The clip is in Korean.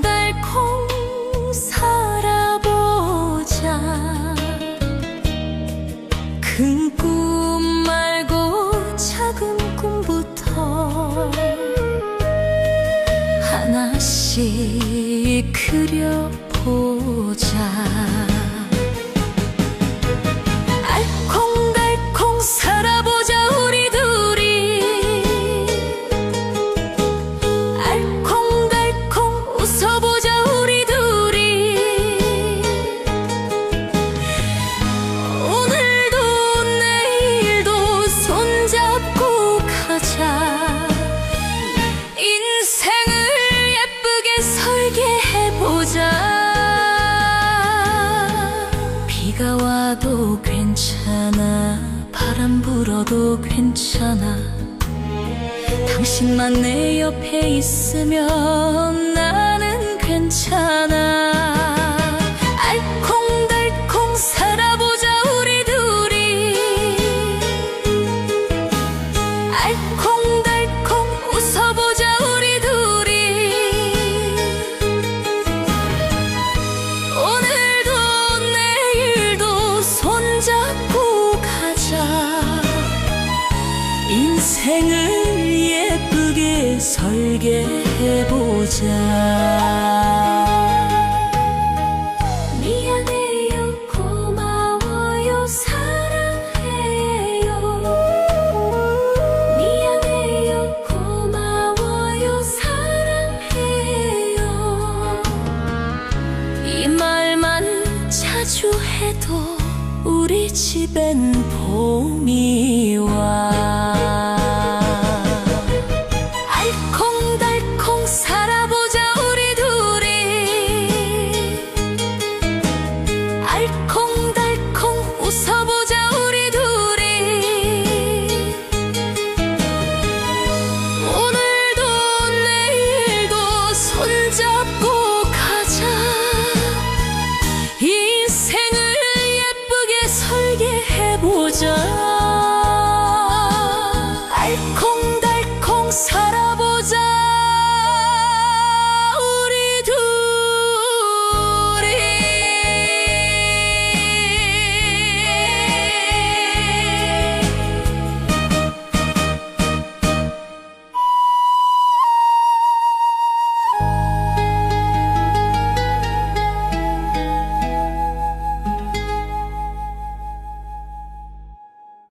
날콩 살아보자. 그 큰꿈 말고 작은 꿈부터 하나씩 그려보자. 보자. 비가 와도 괜찮아. 바람 불어도 괜찮아. 당신만 내 옆에 있으면 나 인생을 예쁘게 설계해보자. 미안해요 고마워요 사랑해요. 미안해요 고마워요 사랑해요. 이 말만 자주 해도 우리 집엔 봄이 와